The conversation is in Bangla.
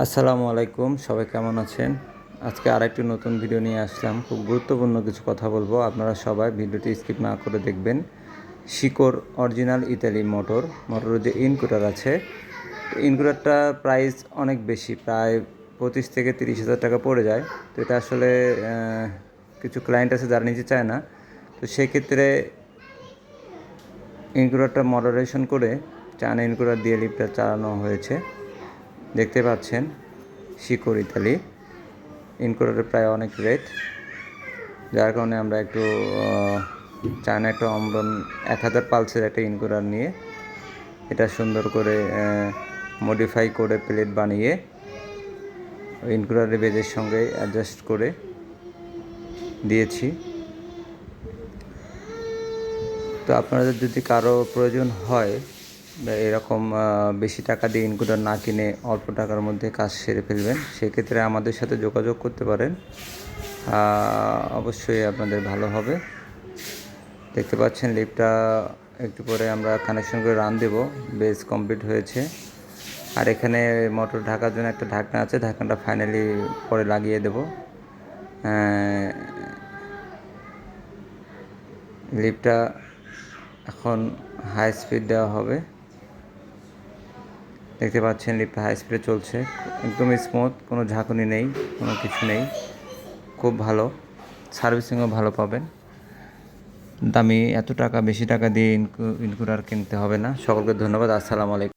আসসালামু আলাইকুম, সবাই কেমন আছেন? আজকে আরেকটি নতুন ভিডিও নিয়ে আসলাম। খুব গুরুত্বপূর্ণ কিছু কথা বলব, আপনারা সবাই ভিডিওটি স্কিপ না করে দেখবেন। শিকোর অরিজিনাল ইতালি মোটর, মোটরের যে ইনকুটার আছে ইনকুটারটা প্রাইস অনেক বেশি, প্রায় পঁচিশ থেকে তিরিশ হাজার টাকা পড়ে যায়। তো এটা আসলে কিছু ক্লায়েন্ট আছে যারা নিতে চায় না। তো সেক্ষেত্রে ইনকুটারটা মডারেশন করে, চায়না ইনকুটার দিয়ে লিফটটা চালানো হয়েছে। দেখতে পাচ্ছেন শিকড় ইতালি। ইনকুলারের প্রায় অনেক রেট। যার কারণে আমরা একটু চায়না একটা অম্বন এক হাজার পালসের একটা ইনকুলার নিয়ে এটা সুন্দর করে মডিফাই করে প্লেট বানিয়ে ইনকুলারের বেজের সঙ্গে অ্যাডজাস্ট করে দিয়েছি। তো আপনাদের যদি কারও প্রয়োজন হয় এরকম বেশি টাকা দিয়ে ইনকুটার না কিনে অল্প টাকার মধ্যে কাজ সেরে ফেলবেন, সেক্ষেত্রে আমাদের সাথে যোগাযোগ করতে পারেন। অবশ্যই আপনাদের ভালো হবে। দেখতে পাচ্ছেন লিফটটা, একটু পরে আমরা কানেকশন করে রান দেব। বেস কমপ্লিট হয়েছে। আর এখানে মোটর ঢাকার জন্য একটা ঢাকনা আছে, ঢাকনাটা ফাইনালি পরে লাগিয়ে দেব। লিফটটা এখন হাই স্পিড দেওয়া হবে। দেখতে পাচ্ছেন লিফটটা হাই স্পিডে চলছে। একদম স্মুথ কোনো ঝাঁকুনি নেই, কোনো কিছু নেই। খুব ভালো সার্ভিসিংও ভালো পাবেন। দামি এত টাকা, বেশি টাকা দিয়ে ইনকু ইনকুডার কিনতে হবে না। সকলকে ধন্যবাদ, আসসালামু আলাইকুম।